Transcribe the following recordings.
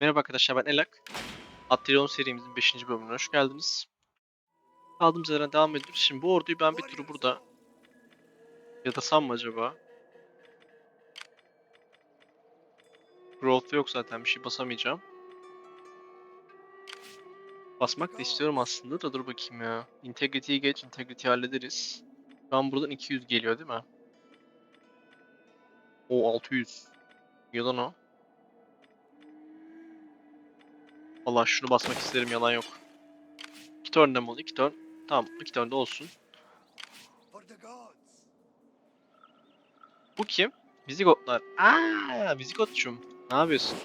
Merhaba arkadaşlar ben Elak. Atrilon serimizin 5. bölümüne hoş geldiniz. Kaldığımız yerden devam ediyoruz. Şimdi bu orduyu ben bir turu burada yatasam mı acaba? Growth yok zaten bir şey basamayacağım. Basmak da istiyorum aslında da dur bakayım ya. Integrity'yi geç, Integrity hallederiz. Şu an buradan 200 geliyor değil mi? O 600. Yalan o. Valla şunu basmak isterim yalan yok. İki turn'da mı oldu? İki turn. Tamam iki turn'da olsun. Bu kim? Vizigotlar. Aaa Vizigotçum. Ne yapıyorsun?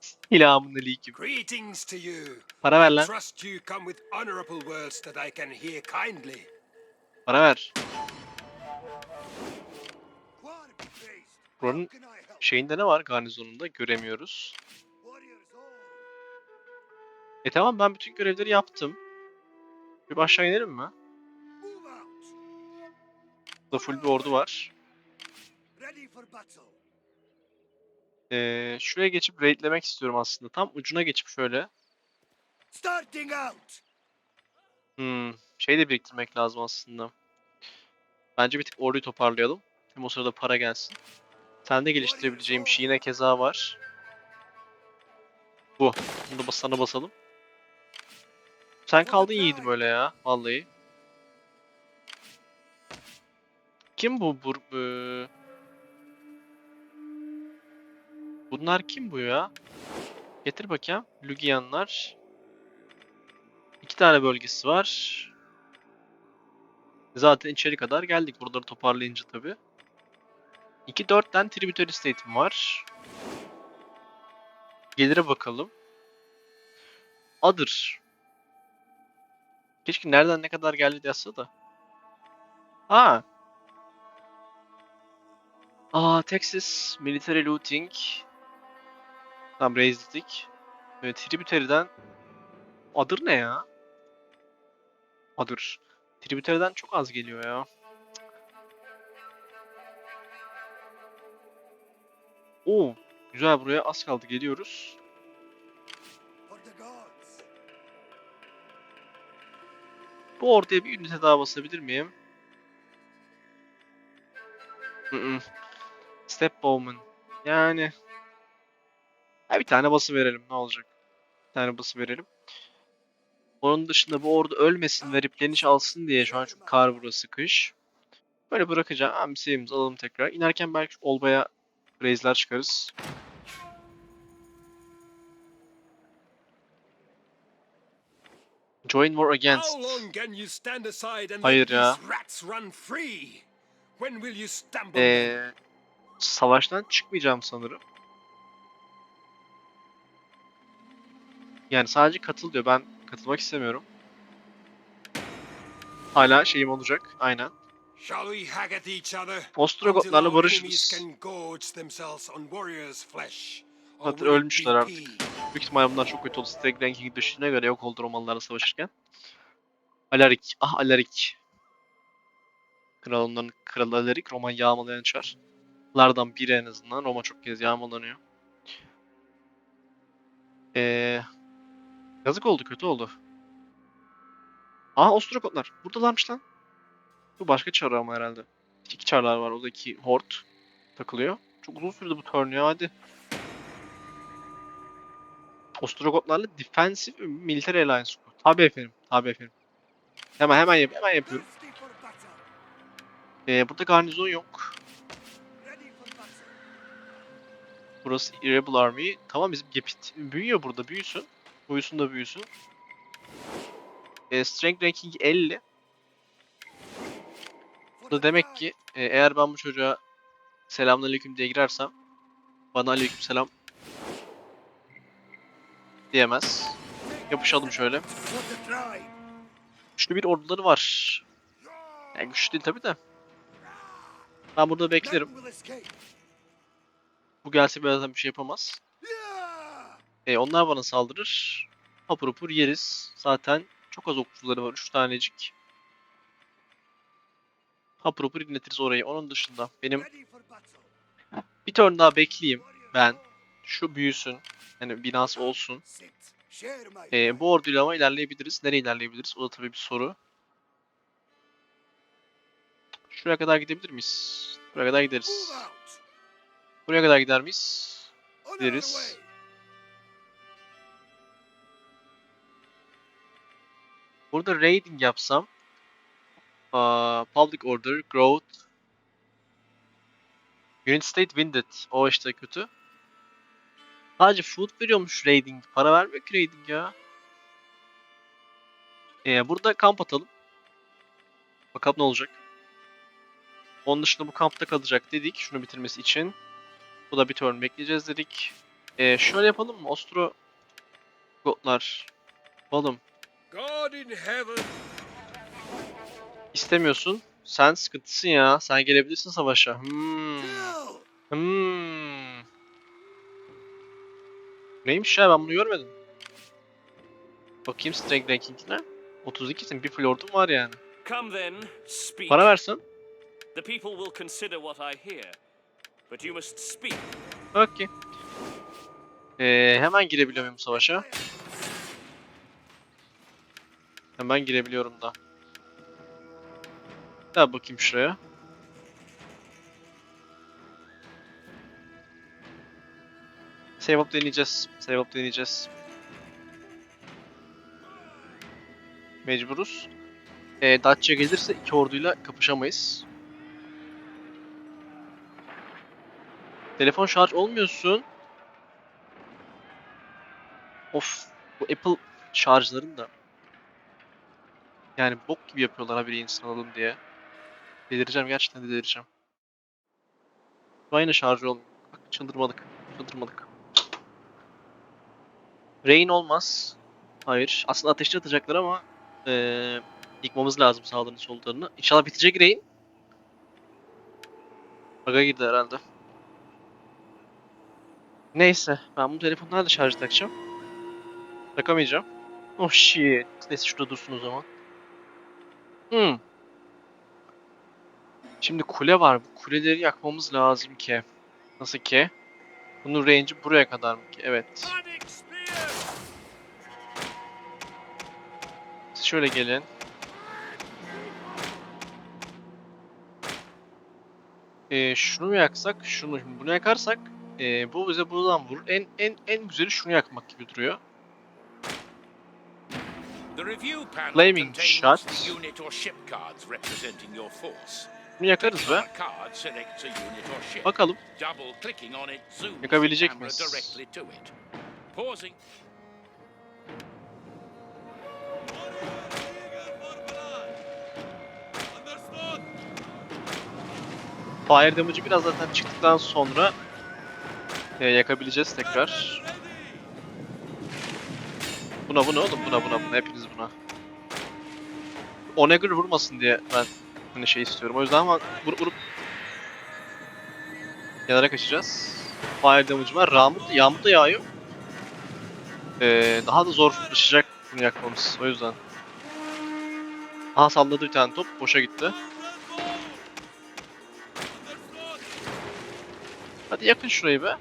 Selamun aleyküm. Greetings to you. Para ver lan. Trust you come with honorable words that I can hear kindly. Para ver. Buranın şeyinde ne var garnizonunda? Göremiyoruz. E tamam ben bütün görevleri yaptım. Bir aşağı inelim mi? Burada full bir ordu var. Ee, şuraya geçip raidlemek istiyorum aslında. Tam ucuna geçip şöyle. Hmm, şey de biriktirmek lazım aslında. Bence bir tık orduyu toparlayalım. Hem o sırada para gelsin. Sende geliştirebileceğim bir şey yine keza var. Bu. Bunu da sana basalım. Sen kaldın iyiydi böyle ya. Vallahi. Kim bu? bu bu- Bunlar kim bu ya? Getir bakayım. Lugianlar. İki tane bölgesi var. Zaten içeri kadar geldik buraları toparlayınca tabi. 2-4'ten Tributary State'im var. Gelire bakalım. Adır. Keşke nereden ne kadar geldi yazsa da. Ha. Aa Texas Military Looting. Tamam raised Evet, Tributary'den Adır ne ya? Adır. Tributary'den çok az geliyor ya. Oo, güzel buraya az kaldı geliyoruz. Bu ortaya bir ünite daha basabilir miyim? Hı. Step Bowman. Yani. Ha, bir tane bası verelim ne olacak? Bir tane bası verelim. Onun dışında bu orada ölmesin ve replenish alsın diye şu an çünkü kar burası kış. Böyle bırakacağım. Amseyimizi alalım tekrar. İnerken belki olbaya raise'ler çıkarız. Join war against. Hayır ya. Ee, savaştan çıkmayacağım sanırım. Yani sadece katıl diyor. Ben katılmak istemiyorum. Hala şeyim olacak. Aynen. Ostrogotlarla barışırız. Zaten ölmüşler artık. Büyük ihtimalle bunlar çok kötü oldu. Stag ranking düştüğüne göre yok oldu Romalılarla savaşırken. Alarik. Ah Alarik. Kral onların kralı Alarik. Roma yağmalayan çar. Lardan biri en azından. Roma çok kez yağmalanıyor. Ee, yazık oldu. Kötü oldu. Aa Ostrogotlar. Buradalarmış lan. Bu başka çar ama herhalde. İki çarlar var. O da iki horde takılıyor. Çok uzun sürdü bu turn ya hadi. Ostrogotlarla Defensive Military Alliance kur. Tabii efendim. Tabii efendim. Hemen hemen yap hemen yapıyorum. Ee, burada garnizon yok. Burası Irritable Army. Tamam bizim Gepit büyüyor burada. Büyüsün. Büyüsün da büyüsün. Ee, strength ranking 50. For Bu demek ki e, eğer ben bu çocuğa selamünaleyküm diye girersem bana aleykümselam diyemez. Yapışalım şöyle. Güçlü bir orduları var. Yani güçlü değil tabi de. Ben burada beklerim. Bu gelse birazdan bir şey yapamaz. E, onlar bana saldırır. Hapur hapur yeriz. Zaten çok az okçuları var. 3 tanecik. Hapur hapur inletiriz orayı. Onun dışında benim bir turn daha bekleyeyim ben. Şu büyüsün. Yani binası olsun. Ee, bu orduyla ama ilerleyebiliriz. Nereye ilerleyebiliriz? O da tabii bir soru. Şuraya kadar gidebilir miyiz? Buraya kadar gideriz. Buraya kadar gider miyiz? Gideriz. Burada raiding yapsam. Aa, public order, growth. Unit state winded. O işte kötü. Sadece food veriyormuş raiding. Para vermiyor ki raiding ya. Ee, burada kamp atalım. Bakalım ne olacak. Onun dışında bu kampta kalacak dedik. Şunu bitirmesi için. Bu da bir turn bekleyeceğiz dedik. Ee, şöyle yapalım mı? Ostro Gotlar. Balım. İstemiyorsun. Sen sıkıntısın ya. Sen gelebilirsin savaşa. Hmm. Hmm. Neymiş ya ben bunu görmedim. Bakayım strength ranking'ine. 32'sin bir flordun var yani. Come then, speak. Para versen. The people will consider what I hear. But you must speak. Okey. Ee, hemen girebiliyor muyum savaşa? Hemen girebiliyorum da. Gel bakayım şuraya. Save up deneyeceğiz. Save up deneyeceğiz. Mecburuz. Ee, Dacia gelirse iki orduyla kapışamayız. Telefon şarj olmuyorsun. Of. Bu Apple şarjların da. Yani bok gibi yapıyorlar haberi insan alalım diye. Delireceğim gerçekten delireceğim. Aynı şarj olmuyor. Bak çıldırmadık. Çıldırmadık. Rain olmaz. Hayır. Aslında ateşli atacaklar ama eee yıkmamız lazım sağlarını sollarını. İnşallah bitecek Rain. Baga girdi herhalde. Neyse. Ben bu telefonu nerede şarj takacağım? Takamayacağım. Oh shit. Neyse şurada dursun o zaman. Hmm. Şimdi kule var. Bu kuleleri yakmamız lazım ki. Nasıl ki? Bunun range'i buraya kadar mı ki? Evet. Şöyle gelin. Ee, şunu yaksak? Şunu bunu yakarsak ee, bu bize buradan vurur. En en en güzeli şunu yakmak gibi duruyor. Flaming contains shots. the unit or ship cards Fire damage'ı biraz zaten çıktıktan sonra ee, yakabileceğiz tekrar. Buna buna oğlum buna buna buna hepiniz buna. Onager vurmasın diye ben hani şey istiyorum. O yüzden ama vurup vurup kenara kaçacağız. Fire damage'ı var. Yağmur, yağmur da yağıyor. Ee, daha da zorlaşacak bunu yakmamız. O yüzden. Aha salladı bir tane top. Boşa gitti. Hadi yakın şurayı be.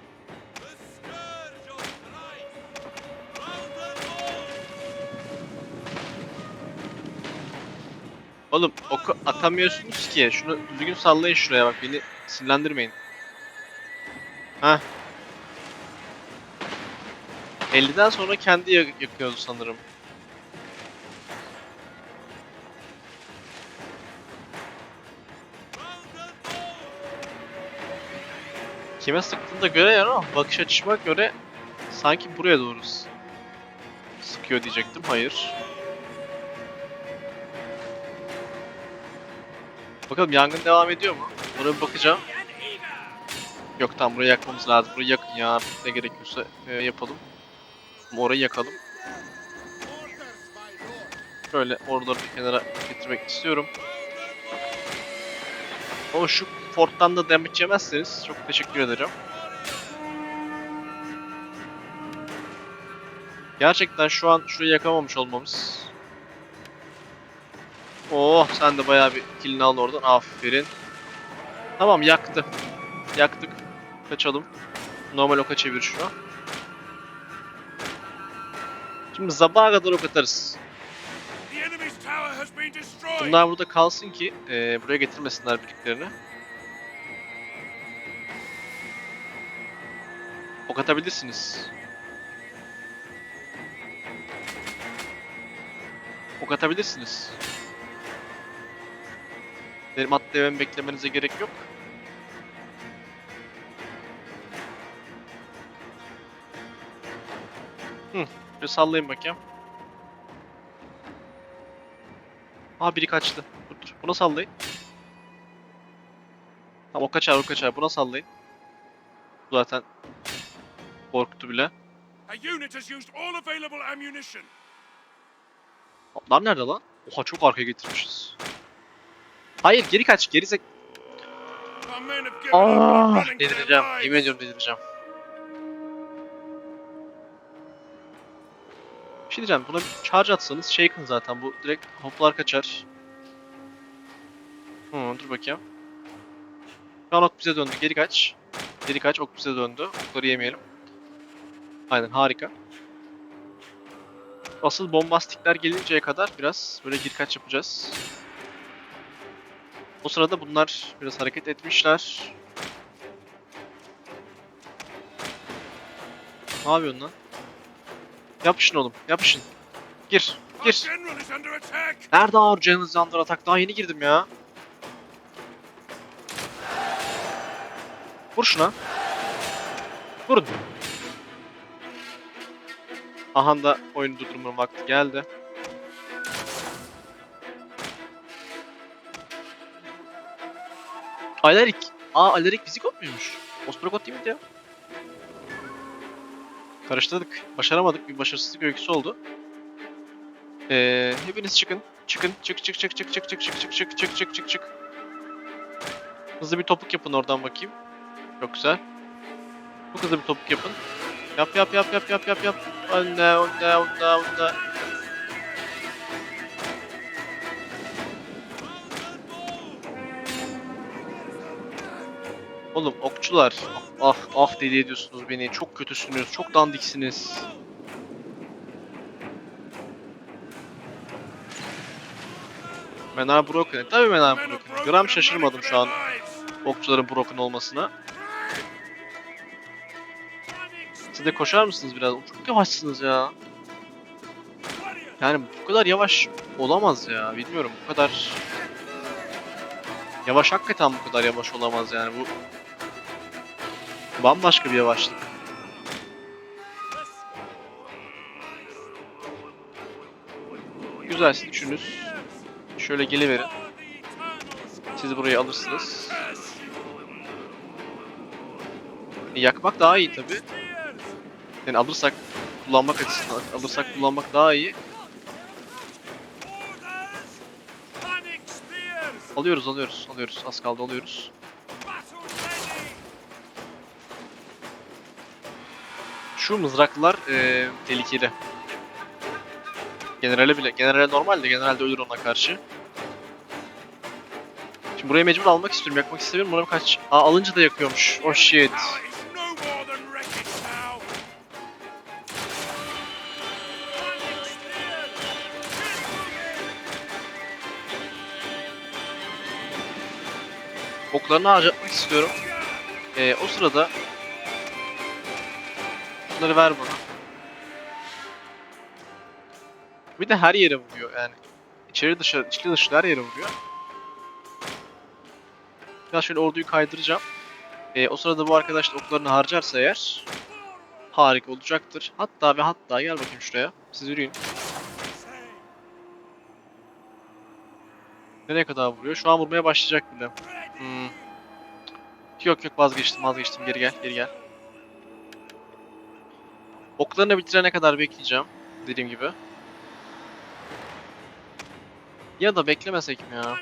Oğlum oku atamıyorsunuz ki. Şunu düzgün sallayın şuraya bak beni sinirlendirmeyin. Heh. 50'den sonra kendi yak- yakıyordu sanırım. Kime sıktığına göre ya ama bakış açıma göre sanki buraya doğru sıkıyor diyecektim. Hayır. Bakalım yangın devam ediyor mu? Buna bir bakacağım. Yok tamam burayı yakmamız lazım. Burayı yakın ya ne gerekiyorsa e, yapalım. Ama Orayı yakalım. Şöyle oraları bir kenara getirmek istiyorum. Ama şu forttan da damage yemezseniz çok teşekkür ederim. Gerçekten şu an şurayı yakamamış olmamız. Oh sen de bayağı bir killini aldın oradan. Aferin. Tamam yaktı. Yaktık. Kaçalım. Normal oka çevir şunu. Şimdi sabaha kadar ok atarız. Bunlar burada kalsın ki e, buraya getirmesinler birliklerini. Ok atabilirsiniz. Ok atabilirsiniz. Benim at dememi beklemenize gerek yok. Hı, bir sallayın bakayım. Aa biri kaçtı. Dur dur. Buna sallayın. Tamam o kaçar o kaçar. Buna sallayın. Zaten korktu bile. A unit has used all available ammunition. Atlar nerede lan? Oha çok arkaya getirmişiz. Hayır geri kaç. Geri zek... Our men have given up Aa, on running for their delireceğim. lives. Yemin ediyorum delireceğim. Bir şey diyeceğim. Buna bir charge atsanız shaken zaten. Bu direkt hoplar kaçar. Hı, dur bakayım. Şu an ok bize döndü. Geri kaç. Geri kaç. Ok bize döndü. Okları yemeyelim. Aynen harika. Asıl bombastikler gelinceye kadar biraz böyle geri kaç yapacağız. O sırada bunlar biraz hareket etmişler. Ne yapıyorsun lan? Yapışın oğlum, yapışın. Gir, gir. under attack. Nerede ağır canınız yandır atak? Daha yeni girdim ya. Vur şuna. Vurun. Aha da oyunu durdurmanın vakti geldi. Alerik. Aa Alerik Vizikot muymuş? Ostrogot değil miydi ya? Karıştırdık. Başaramadık. Bir başarısızlık öyküsü oldu. Ee, hepiniz çıkın. Çıkın. Çık çık çık çık çık çık çık çık çık çık çık çık çık. Hızlı bir topuk yapın oradan bakayım. Çok güzel. Çok hızlı bir topuk yapın. Yap yap yap yap yap yap yap. Önde önde önde önde. Oğlum okçular. Ah ah deli ediyorsunuz beni. Çok kötüsünüz. Çok dandiksiniz. Menar Broken. Tabii Menar Broken. Gram şaşırmadım şu an okçuların broken olmasına. Siz de koşar mısınız biraz? Çok yavaşsınız ya. Yani bu kadar yavaş olamaz ya. Bilmiyorum bu kadar... Yavaş hakikaten bu kadar yavaş olamaz yani bu... Bambaşka bir yavaşlık. Güzel siz üçünüz. Şöyle geliverin. Siz burayı alırsınız. Yakmak daha iyi tabi. Yani alırsak kullanmak açısından alırsak kullanmak daha iyi. Alıyoruz alıyoruz alıyoruz az kaldı alıyoruz. Şu mızraklılar eee tehlikeli. Generale bile generale normal de generalde ölür ona karşı. Şimdi burayı mecbur almak istiyorum yakmak istemiyorum. Umarım kaç... Aa alınca da yakıyormuş. Oh shit. Oklarını harcatmak istiyorum. Ee, o sırada bunları ver bana. Bir de her yere vuruyor yani. İçeri dışarı, içli dışlı her yere vuruyor. Biraz şöyle orduyu kaydıracağım. Ee, o sırada bu arkadaş da oklarını harcarsa eğer harika olacaktır. Hatta ve hatta gel bakayım şuraya. Siz yürüyün. Nereye kadar vuruyor? Şu an vurmaya başlayacak bile. Hmm. Yok yok vazgeçtim vazgeçtim geri gel geri gel. Oklarını bitirene kadar bekleyeceğim. Dediğim gibi. Ya da beklemesek mi ya?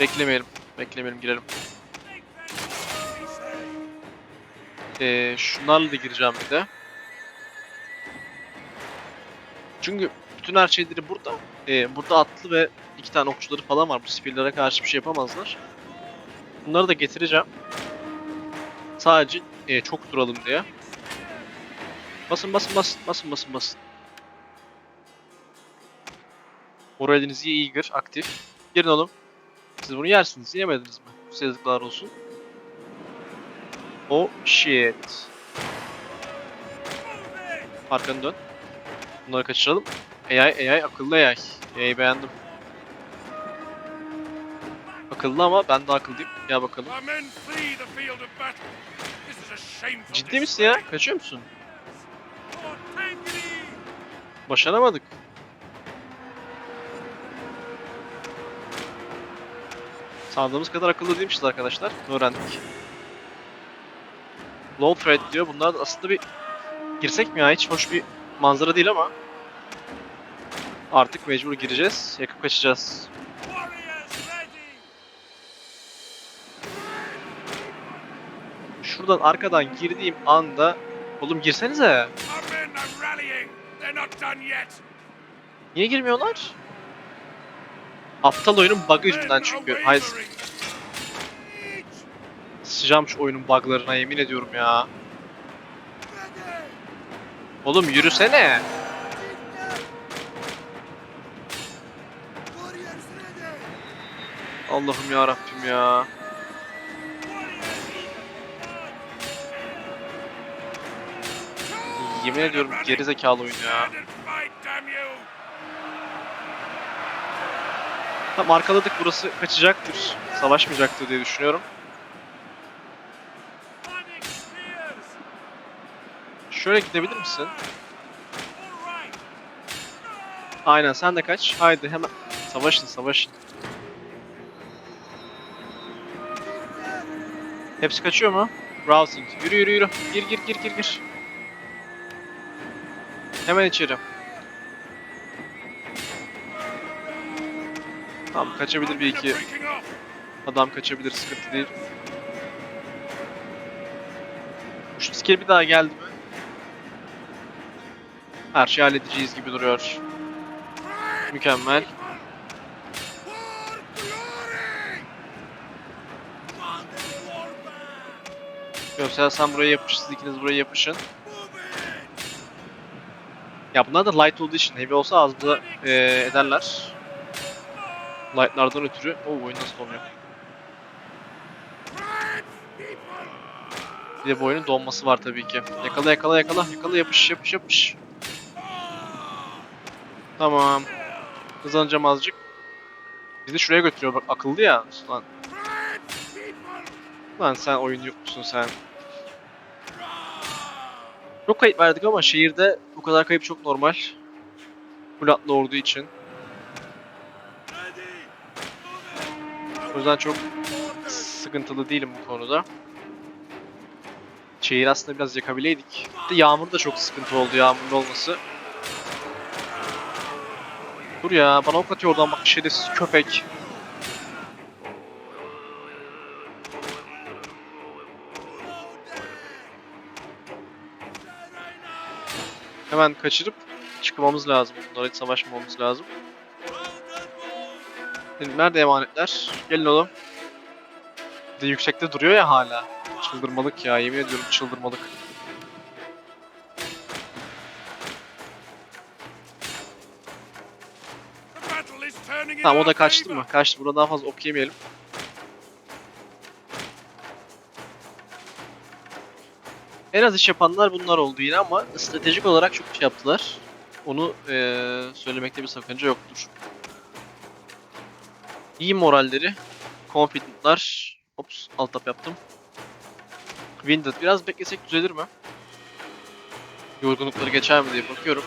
Beklemeyelim. Beklemeyelim girelim. Ee, şunlarla da gireceğim bir de. Çünkü bütün her şeyleri burada. Ee, burada atlı ve iki tane okçuları falan var. Bu spillere karşı bir şey yapamazlar. Bunları da getireceğim. Sadece e, çok duralım diye. Basın basın basın basın basın basın. Moraliniz iyi Eager aktif. Girin oğlum. Siz bunu yersiniz. Yemediniz mi? Size olsun. Oh shit. Arkanı dön. Bunları kaçıralım. AI, AI akıllı AI. AI'yi beğendim. Akıllı ama ben de akıllıyım. Gel bakalım. Ciddi misin ya? Kaçıyor musun? Başaramadık. Sandığımız kadar akıllı değilmişiz arkadaşlar. Bunu öğrendik. Low threat diyor. Bunlar da aslında bir girsek mi ya? Hiç hoş bir manzara değil ama artık mecbur gireceğiz. Yakıp kaçacağız. Şuradan arkadan girdiğim anda Oğlum girsenize. Niye girmiyorlar? Aptal oyunun bug'ı yüzünden çünkü. Hayır, sıçacağım şu oyunun bug'larına yemin ediyorum ya. Oğlum yürüsene. Allah'ım ya Rabbim ya. Yemin ediyorum geri zekalı oyun ya. Tam arkaladık burası kaçacaktır. Savaşmayacaktır diye düşünüyorum. Şöyle gidebilir misin? Aynen sen de kaç. Haydi hemen. Savaşın savaşın. Hepsi kaçıyor mu? Browsing. Yürü yürü yürü. Gir gir gir gir gir. Hemen içeri. Tamam kaçabilir bir iki. Adam kaçabilir sıkıntı değil. Şu skill bir daha geldi mi? Her şeyi halledeceğiz gibi duruyor. Mükemmel. Göksel sen buraya yapış, siz ikiniz buraya yapışın. Ya bunlar da light olduğu için heavy olsa az da eee, ederler. Light'lardan ötürü. Oo oyun nasıl donuyor. Bir de bu oyunun donması var tabii ki. Yakala yakala yakala yakala yapış yapış yapış. Tamam. Hızlanacağım azıcık. Bizi şuraya götürüyor bak akıllı ya. Lan, lan sen oyun yok musun sen? Çok kayıp verdik ama şehirde bu kadar kayıp çok normal. Fulatlı olduğu için. O yüzden çok sıkıntılı değilim bu konuda. Şehir aslında biraz yakabileydik. De yağmur da çok sıkıntı oldu yağmurlu olması. Dur ya bana ok atıyor oradan bak şerefsiz köpek. Hemen kaçırıp çıkmamız lazım. Bunlara hiç savaşmamamız lazım. Şimdi nerede emanetler? Gelin oğlum. De yüksekte duruyor ya hala. Çıldırmalık ya yemin ediyorum çıldırmalık. Tamam o da kaçtı mı? Kaçtı. Burada daha fazla ok yemeyelim. En az iş yapanlar bunlar oldu yine ama stratejik olarak çok şey yaptılar. Onu eee, söylemekte bir sakınca yoktur. İyi moralleri. Confident'lar. Ops alt tap yaptım. Winded. Biraz beklesek düzelir mi? Yorgunlukları geçer mi diye bakıyorum.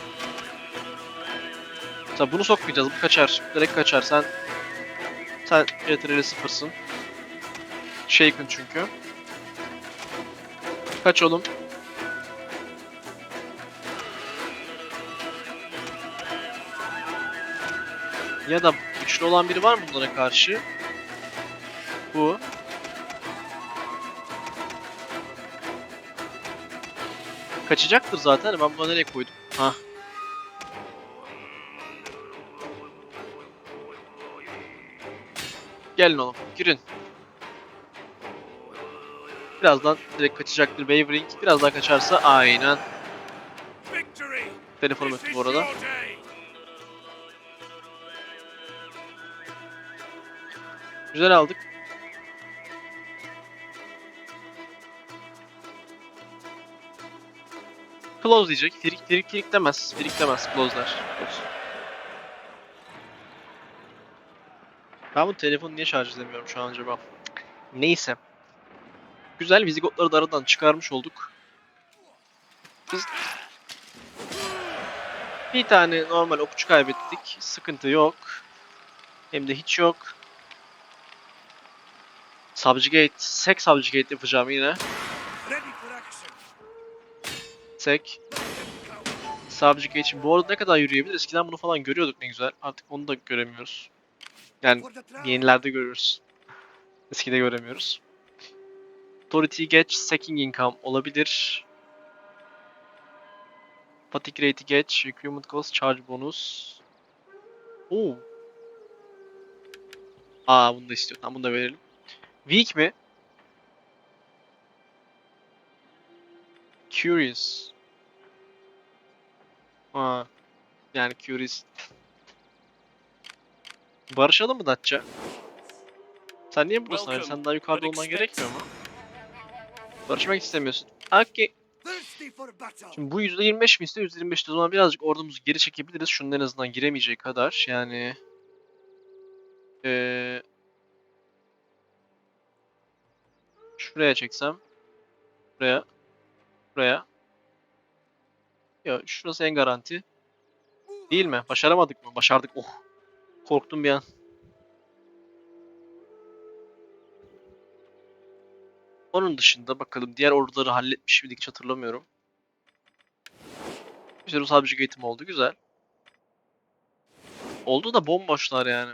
Mesela bunu sokmayacağız. Bu kaçar. Direkt kaçar. Sen sen CTRL sıfırsın. Shaken çünkü. Kaç oğlum. Ya da güçlü olan biri var mı bunlara karşı? Bu. Kaçacaktır zaten. Ben bunu nereye koydum? Ha. Gelin oğlum. Girin. Birazdan direkt kaçacaktır Wavering. Biraz daha kaçarsa aynen. Telefonum öttü bu arada. Güzel aldık. Close diyecek. Firik firik firik demez. Firik demez. Close der. Close. Ben bu telefonu niye şarj edemiyorum şu an acaba? Neyse. Güzel vizigotları da aradan çıkarmış olduk. Biz bir tane normal okçu kaybettik. Sıkıntı yok. Hem de hiç yok. Subjugate, Sek Subjugate yapacağım yine. Sek. Subjugate için. Bu arada ne kadar yürüyebilir? Eskiden bunu falan görüyorduk ne güzel. Artık onu da göremiyoruz. Yani yenilerde görüyoruz. Eskide göremiyoruz. Authority geç, Sacking Income olabilir. Fatigue Rate'i geç, Recruitment Cost, Charge Bonus. Oo. Aa bunu da istiyor. Tamam bunu da verelim. Weak mi? Curious. Aa. Yani curious. Barışalım mı Datça? Sen niye buradasın abi? Sen daha yukarıda olman gerekmiyor mu? Barışmak istemiyorsun. Battle. Şimdi bu %25 mi ise %25 de o zaman birazcık ordumuzu geri çekebiliriz. Şunun en azından giremeyeceği kadar. Yani... Ee, şuraya çeksem. Buraya. Buraya. Ya şurası en garanti. Değil mi? Başaramadık mı? Başardık. Oh. Korktum bir an. Onun dışında bakalım diğer orduları halletmiş miydik hatırlamıyorum. Güzel subjugate'im oldu. Güzel. Oldu da bomboşlar yani.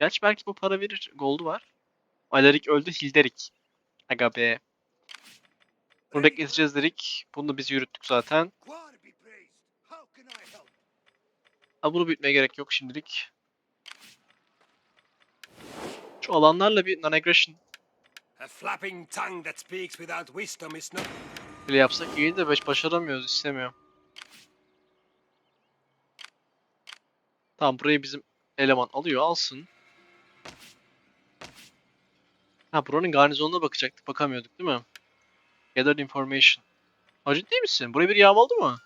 Gerçi belki bu para verir. Gold'u var. Alaric öldü. Hilderik. Aga be. Bunu bekleteceğiz dedik. Bunu da biz yürüttük zaten. Ha bunu büyütmeye gerek yok şimdilik. Şu alanlarla bir non-aggression bile yapsak iyi de baş başaramıyoruz. istemiyorum. Tamam burayı bizim eleman alıyor. Alsın. Ha buranın garnizonuna bakacaktık. Bakamıyorduk değil mi? Gathered information. Ha ciddi misin? Buraya bir yağmaladı mı?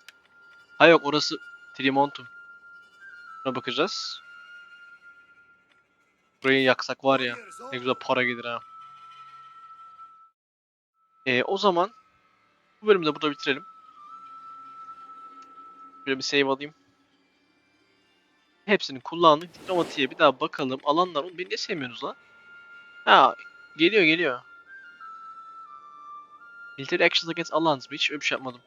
Ha yok orası Trimontum. Buna bakacağız. Burayı yaksak var ya. Ne güzel para gelir ha. Ee, o zaman bu bölümü de burada bitirelim. Şöyle bir save alayım. Hepsini kullandık. Diplomatiğe bir daha bakalım. Alanlar, oğlum beni niye sevmiyorsunuz lan? Ha, geliyor geliyor. Military actions against alliance? Hiç öyle bir şey yapmadım.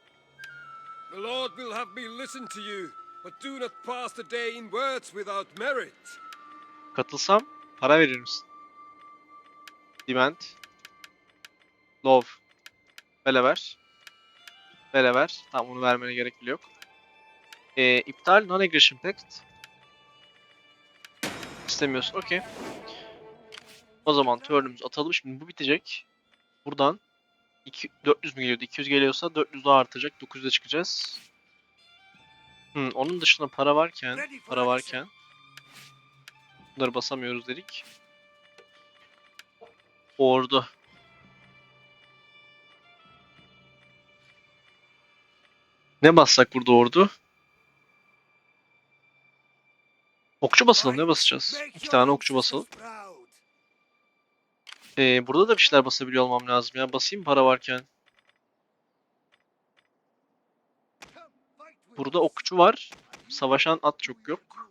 The Lord will have me listen to you, but do not pass the day in words without merit. Katılsam para verir misin? Demand. Love. Böyle ver. Böyle ver. Tamam bunu vermene gerek bile yok. Ee, iptal non-aggression pact. İstemiyorsun. Okey. O zaman turn'ümüzü atalım. Şimdi bu bitecek. Buradan 2, 400 mü geliyordu? 200 geliyorsa 400 daha artacak. 900'e çıkacağız. Hmm, onun dışında para varken, para varken Bunları basamıyoruz dedik. Ordu. Ne bassak burada ordu? Okçu basalım ne basacağız? İki tane okçu basalım. Ee, burada da bir şeyler basabiliyor olmam lazım ya. Basayım para varken. Burada okçu var. Savaşan at çok yok.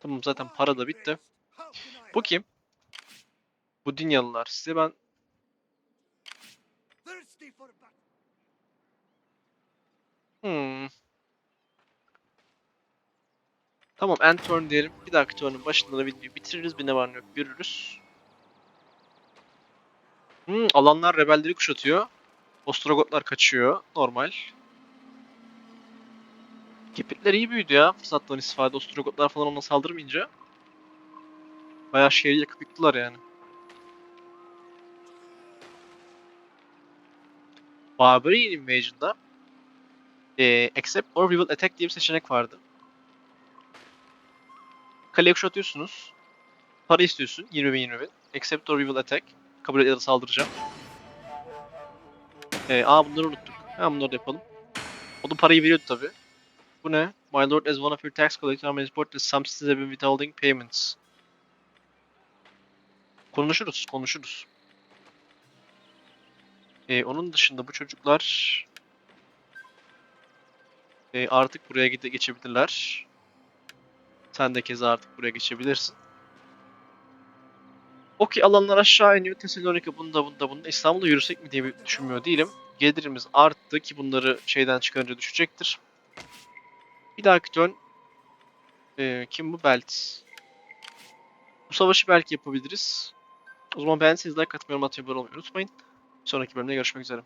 Tamam zaten para da bitti. Bu kim? Bu Dinyalılar. Size ben. Hmm. Tamam end turn diyelim. Bir dahaki turnun başında da videoyu bitiririz. Bir ne var ne yok görürüz. Hmm, alanlar rebelleri kuşatıyor. Ostrogotlar kaçıyor. Normal. Gepitler iyi büyüdü ya. Fırsattan istifade. Ostrogotlar falan ona saldırmayınca. Bayağı şehri yakıp yıktılar yani. Barbarian Invasion'da e, Accept or We Will Attack diye bir seçenek vardı. Kaleye kuşatıyorsunuz. Para istiyorsun. 20 bin 20 bin. Accept or We Will Attack. Kabul ya da saldıracağım. E, aa bunları unuttuk. Ha bunları da yapalım. O da parayı veriyordu tabi. Bu ne? My lord as one of your tax collectors, I'm report that some citizens have been withholding payments. Konuşuruz, konuşuruz. Ee, onun dışında bu çocuklar ee, artık buraya gide geçebilirler. Sen de keza artık buraya geçebilirsin. Okey alanlar aşağı iniyor. Tesalonika bunda bunda bunda. İstanbul'da yürüsek mi diye düşünmüyor değilim. Gelirimiz arttı ki bunları şeyden çıkarınca düşecektir. Bir dahaki turn ee, kim bu? Belt. Bu savaşı belki yapabiliriz. O zaman beğendiyseniz like atmayı, yorum atmayı, unutmayın. Sonraki bölümde görüşmek üzere.